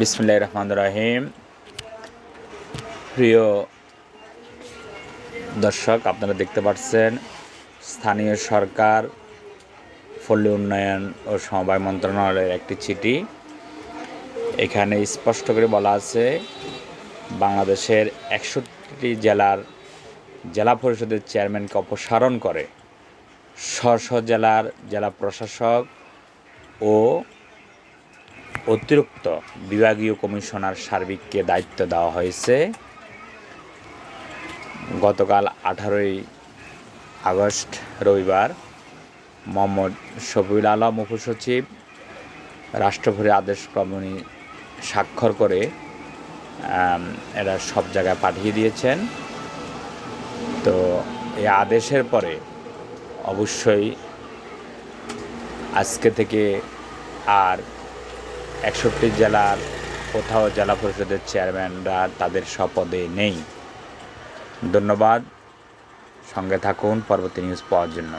বিসমুল্লাহ রহমান রাহিম। প্রিয় দর্শক, আপনারা দেখতে পাচ্ছেন, স্থানীয় সরকার, পল্লী উন্নয়ন ও সমবায় মন্ত্রণালয়ের একটি চিঠি। এখানে স্পষ্ট করে বলা আছে, বাংলাদেশের একষট্টি জেলার জেলা পরিষদের চেয়ারম্যানকে অপসারণ করে। স্ব জেলার জেলা প্রশাসক ও অতিরিক্ত বিভাগীয় কমিশনার সার্বিককে দায়িত্ব দেওয়া হয়েছে। গতকাল আঠারোই আগস্ট, রবিবার, মোহাম্মদ শফিউল আলম উপসচিব রাষ্ট্রপতি আদেশ ক্রমণী স্বাক্ষর করে এরা সব জায়গায় পাঠিয়ে দিয়েছেন। তো এই আদেশের পরে অবশ্যই আজকে থেকে আর একষট্টি জেলার কোথাও জেলা পরিষদের চেয়ারম্যানরা তাদের স্বপদে নেই। ধন্যবাদ। সঙ্গে থাকুন, পরবর্তী নিউজ পাওয়ার জন্য।